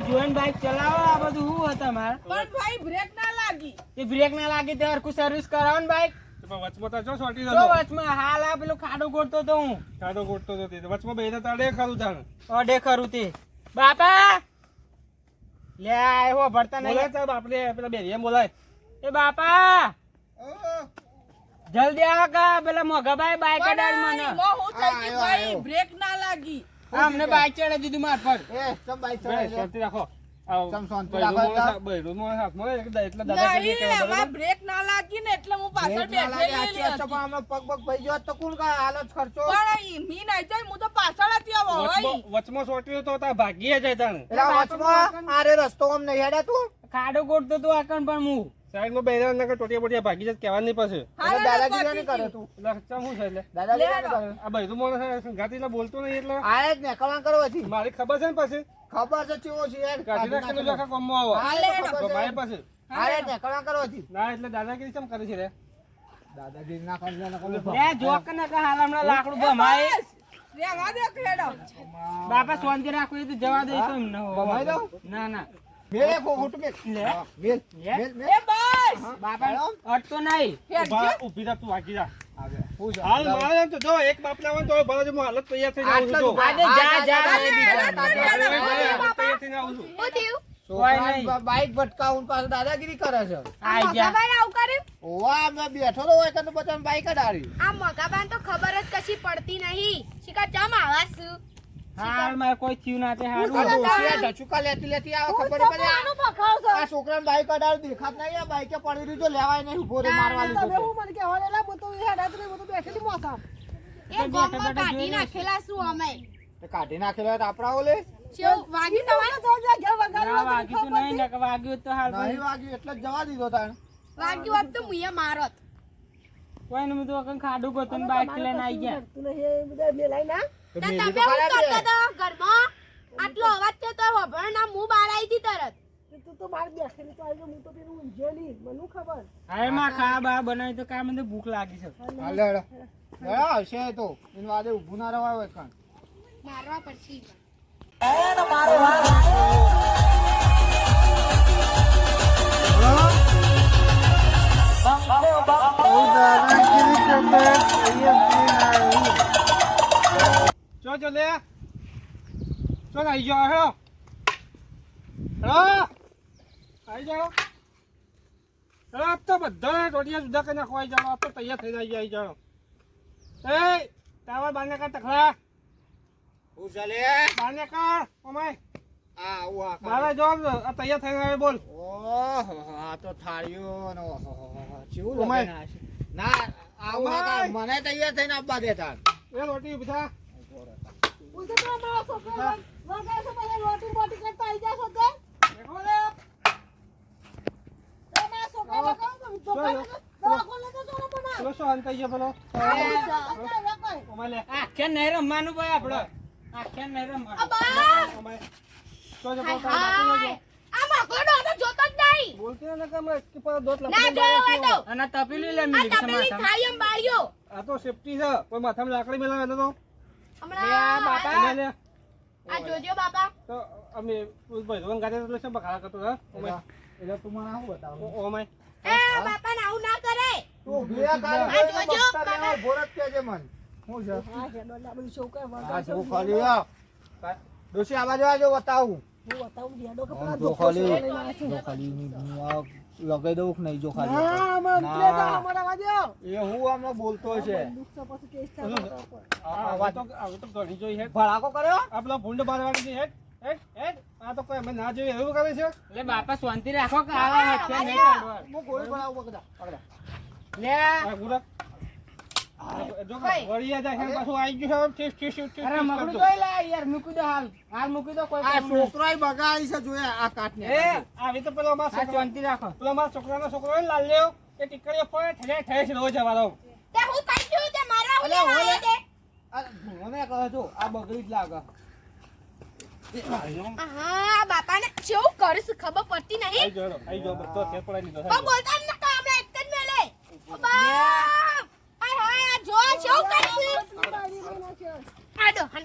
જોઈને બાઈક ચલાવો આ બધું શું હતા તમારે પણ ભાઈ બ્રેક ના લાગી. એ બ્રેક ના લાગી તે હરખું સર્વિસ કરાવો ને બાઈક વચમાં તો જો સોટી તો વચમાં હાલ આ પેલો ખાડો ગોળતો તો હું. ખાડો ગોઠતો હતો તે. વચમાં બેહીને તાડે ખરું તાણ? ઓડે ખરું તે. બાપા! લે આવ્યો ભરતા બોલાય સાહેબ આપણે પેલા બેરીએ બોલાય. એ બાપા! જલ્દી આવો કા પેલા મોઘાભાઈ બાઈક અડાડ મને પણ હું થઈ ગયું ભાઈ બ્રેક ના લાગી. અમને બાઈક ચડાવી દીધું માર પર. એ ચમ બાઈક શાંતિ રાખો. ઈ જાય હું તો પાછળ હતી હવે વચમાં- વચમાં સોટ્યું તો તાર ભાગીએ જાય તાણ એટલે આ વચમાં આરે રસ્તો આમ નહીં હેડે તું? ખાડો ગોઠતો તું આકણ પણ હું. સાઈડમાં બેરા નકર ટોટિયા બોટિયા ભાગી જાય કહેવાની એટલે દાદાગીરી નહીં કરે તું. એટલે હું છે એટલે? દાદાગીરી ને કરે. આ બૈરું મોણસ સંગાતી એટલે બોલતો નહીં એટલે? આ જ ને કવાં કરો હતી મારી ખબર છે ને પછી? ખબર છે ચેવો છે યાર કાઢી નાખીને જો આખા ગામમાં આવો. તો તો. મારી પાસે આ જ ને કવાં કરો હતી ના એટલે દાદાગીરી કેમ કરે છે રે? દાદાગીરી ના કરે ના જોક ને કે હાલ હમણાં લાકડું ભમાય. બાપા શાંતિ રાખો એ તો જવા દઈશું એમ ન? ના ના. મેલે કો હુટ મેલ મેલ મેલ. મેલ બાપા અટતો નહીં. ઊભી રાખ તું વાગી જા. હું? હાલ મારે તો જો એક બાપ તો ભલે જો હાલત તૈયાર છું આજે જા જા તૈયાર છું. બાઈક ભટકાવું પાછું દાદાગીરી કરે છે. ઓવા બેઠો તો હોય તો પછી બાઈક જ આવી આ મગાબાન તો ખબર જ કશી પડતી નહીં. શિકાર ચમ આવા છું હાલ મારે કોઈ થયું ના તે હારું. ડોશીયા ઢચુકા લેતી લેતી આવે ખબર પડે આ- આ છોકરાને બાઈક અડાડ દેખાત નહીં આ બાઈકે પડી રહ્યું તો લેવાય નહીં ઊભો રે મારવા લીધો તો. એ ગોમમાં કાઢી નાખેલા શું અમે? તે કાઢી નાખેલો તો આપણા ઓલે? વાગ્યું તમારે ના વાગ્યું તો નહીં કે વાગ્યું તો હાલ નહીં વાગ્યું એટલે જ જવા દીધો તાણ. વાગ્યું હોત તો મારત. કોઈ નું તો ખાડું ગોતું બાઈક લઈને આઈ ગયા. તો તો મેલી તમે તો કરતા ઘરમાં? આટલો અવાજ થયો તો હોભળ ના હું બહાર આવી હતી તરત હવે માં ખા બા બનાવી તો કામ મને ભૂખ લાગી છે. હાલ. હેડો. હેડો, આવશે તો. એનું વાદે ઊભું ના રહેવાય હોય મારવા પડશે. લે. ચો ને જાઓ હેડો. હેડો. આઈ જાઓ. હેડો આપ તો બધા ટોટિયા જુદા કરી નાખો આઈ જાઓ. આપ તો તૈયાર જાઓ એ તાવા તખલા હું ચાલે? ઓમાય. આવું આ જો થઈને આવે બોલ. ઓહો, આ તો થાળીઓ ચેવું આવે. ના આવું મને તૈયાર થઈને આપવા દેતા એ રોટી આખે આખે નહીં રમવાનું દોત લપડી અને તપેલી લે મિલી બાળ્યો આ તો સેફટી છે. કોઈ માથામાં લાકડી મેળવે તો. હમણાં આ જોજો બાપા. તો અમે ભાઈ રોન ગાડે શું બખાડા કરતો હા એટલે તું મને આવું બતાવ? ઓ- ઓમાય. એ બાપા ને આવું ના કરે. તું ઊભી રહે આ જોજો, કાકા. ઊભો રહે જ મને. શું છે? હા, શું ખાલી આ? ડોશી આ બાજુ આવજો, બતાવું. આમ જો ખાલી, જો ખાલી ની- ની લગાઈ દઉં કે નહીં જો ખાલી ના. એ હું આમાં બોલતો છે. આ તો આ તો ઘણી જોઈ હે ભડાકો કર્યો? આ પેલા ભૂંડ બારવાડી છે હેડ હેડ હેડ. આ તો કોઈ અમે ના જોઈએ એવું કરે છે? લે બાપા શાંતિ રાખો કે આવા હથિયાર નહીં કાઢવા. હું ગોળી પકડા પકડા. લે. આ છે છે દો દો છે છોકરો શાંતિ રાખો. પેલો અમારો છોકરાનો છોકરો હોય લાલ લેવો એ ટીકડીઓ ઠેરે ઠેરે છે રોજ અમારો. તે હું કઈ છું તે મારવા હું લેવા. આવ્યો તે આ મને કહો છો આ બગડી જ લાગે. હા બાપાને કેવું કરીશ ખબર પડતી આઈ નહીં જાઓ આઈ જાઓ બધો ફેર પડાઈ દીધો પણ બોલતા ન નતા આપણે એક જ મેલે. બાપ! હાય હાય આ જો કેવું કરીશ. આડો હન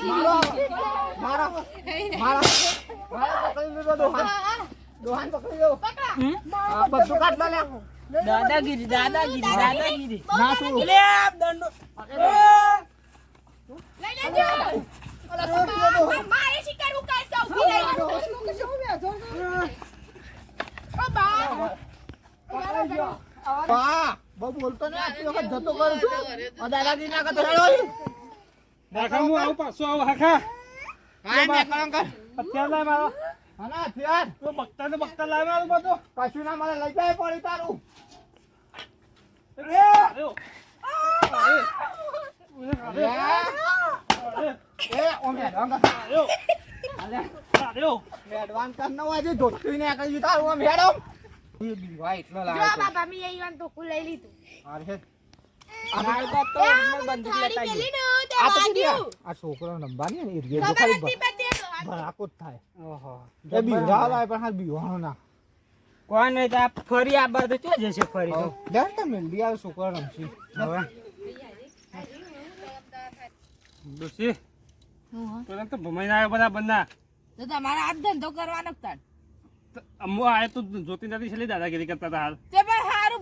મારા મારા મારા મારા પકડી લીધો દોહાન દોહાન પકડી લો બધું કાઢ લે દાદાગીરી દાદાગીરી દાદાગીરી ના શું લે દંડો લઈ લેજો મારે શિકાર રહી. ઓ બા બહુ બોલતો ને આટલી વખત જતો કરું છું દાદાજી ના હેડો દાખા હું આવું પાછું આવું હાખા. અત્યારે લાય મારો. હા ના હથિયાર તું બગતા ને બગતા લાય મારું બધું. કશું ના મારે લઈ જાય પડી તારું. એટલો લાગે બાબા મેં ધોકું લઈ લીધું. તો આ તે તો છોકરો નંબાની ને ખાલી બધી તો. ભરાકો જ થાય. ઓહો. એ બીવડા લાય પણ હાલ બીવાનો ના. કોણ નહીં તો ફરી આ બધું તો ક્યાં જશે ફરી તો? ને તમે લઈ આવે છોકરો રમશી હવે. ડોશી, પેલા તો ભમાઈને આવ્યો બધા બંને. તો તમારે આ ધંધો કરવાનો જ તાણ. તો અમો આયો તો જોતી નથી છેલ્લી દાદાગીરી કરતા હતા હાલ. તે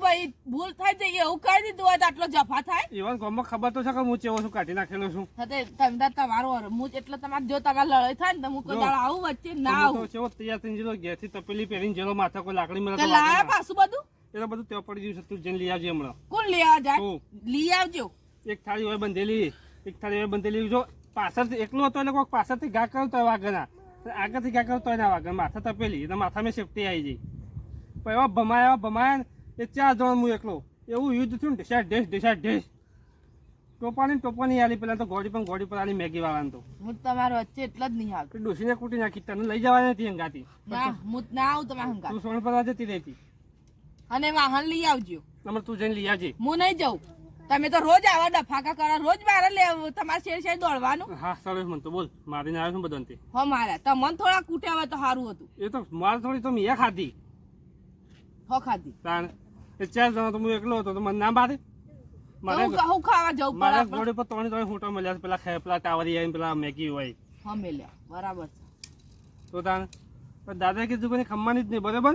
ભાઈ ભૂલ થાય તો એવું કહી દીધું હોય તો આટલો જફા થાય. ઈવન ગામમાં ખબર તો છે કે હું ચેવો છું કાઢી નાખેલો છું. હતે તે તાર તમારું હું એટલે તમારે જો તમારે લડાઈ થાય ને તો હું કોઈ. દાડો આવું વચ્ચે ના આવું. ચેવો તૈયાર થઈને જેલો ઘેરથી તપેલી પહેરીને જેલો માથા કોઈ લાકડી મળે લાયા પાછું બધું? એટલે બધું ત્યાં પડી ગયું છે તું જઈને લઈ આવજે હમણાં. કોણ લેવા જાય લઈ આવજો. એક થાળી હોય બંધેલી એક થાળી હોય બંધેલી. જો પાછળથી એકલો હતો એટલે કોઈક પાછળથી ઘા કરતો વાઘના. આગળથી ઘા કરતો એના ના વાઘ માથા તપેલી માથા માથામાં સેફટી આવી જાય પણ એવા ભમાયા ભમાયા એ ચાર જણ હું એકલો. એવું યુદ્ધ થયું ને ઢેસા ઢેસ ઢેસા ઢેસ. ટોપાની ટોપાની આલી પેલા તો ગોડી પણ ગોડી પર આલી મેગી વાળાને તો. હું તમારો વચ્ચે એટલે જ નહીં આવતો ડોસીને કૂટી નાખી તને લઈ જવાની હતી હંગાતી. ના હું ના આવું તમારે હંગા તું સોન પર જતી રહેતી. અને વાહન લઈ આવજો. તમે તું જઈને લઈ આવજે. હું નહીં જાઉં. તમે તો રોજ આવા ડફાકા કરો રોજ મારે લે તમારે શેર શેર દોડવાનું. હા સરસ મને તો બોલ. મારીને આવ્યો છું બધાને હો મારા તમને થોડા કૂટ્યા હોય તો સારું હતું. એ તો મારે થોડી તો મેં ખાધી. હો ખાધી. તાણ એ ચાર જણા તો હું એકલો હતો તો મને ના મારે? મારે હું ખાવા જવું મારા આપણે? પર ત્રણ ત્રણ ફોટો મળ્યા પેલા ખે- પેલા ટાવરી આવીને પેલા મેગી હોય. હા મેલ્યા બરાબર તો તાન દાદા કીધું કોઈ ખમવાની જ નહીં બરોબર?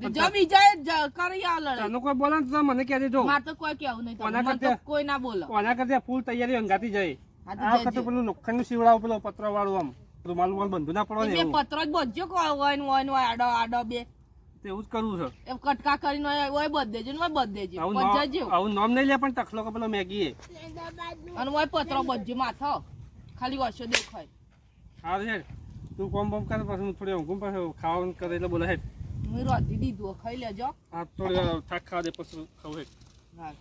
છે જો કરી આવ તને કોઈ બોલે ને તો મને મારે તો કોઈ કેવું નહીં મને તો કોઈ ના બોલો. કોના કરતા ફૂલ તૈયારી અંગાતી જાય. આ જજો. પેલું શિવડાવ પેલો પત્ર વાળું આમ. રૂમાલ રૂમાલ બંધુ ના પડવા ને પત્રો જ બધજો કોઈ હોય ને હોય ને આડો આડો બે. એવું જ કરવું છે. એમ કટકા કરીને ઓય બધ દેજો ને ઓય બધ દેજો આવું નામ- જેવું આવું નામ નહીં લે પણ તખલો કે પેલો મેગી એ. અને ઓય પત્રો બધજો માથો ખાલી વર્ષો દેખાય. હા છે. તું કોમ બોમ કર પછી હું થોડી ઊંઘું પછી ખાવાનું કરે એટલે બોલે હેડ હું રોધી દીધું ખાઈ લેજો. આ થોડી થાક ખાવા દે પછી ખાવ હેડ હા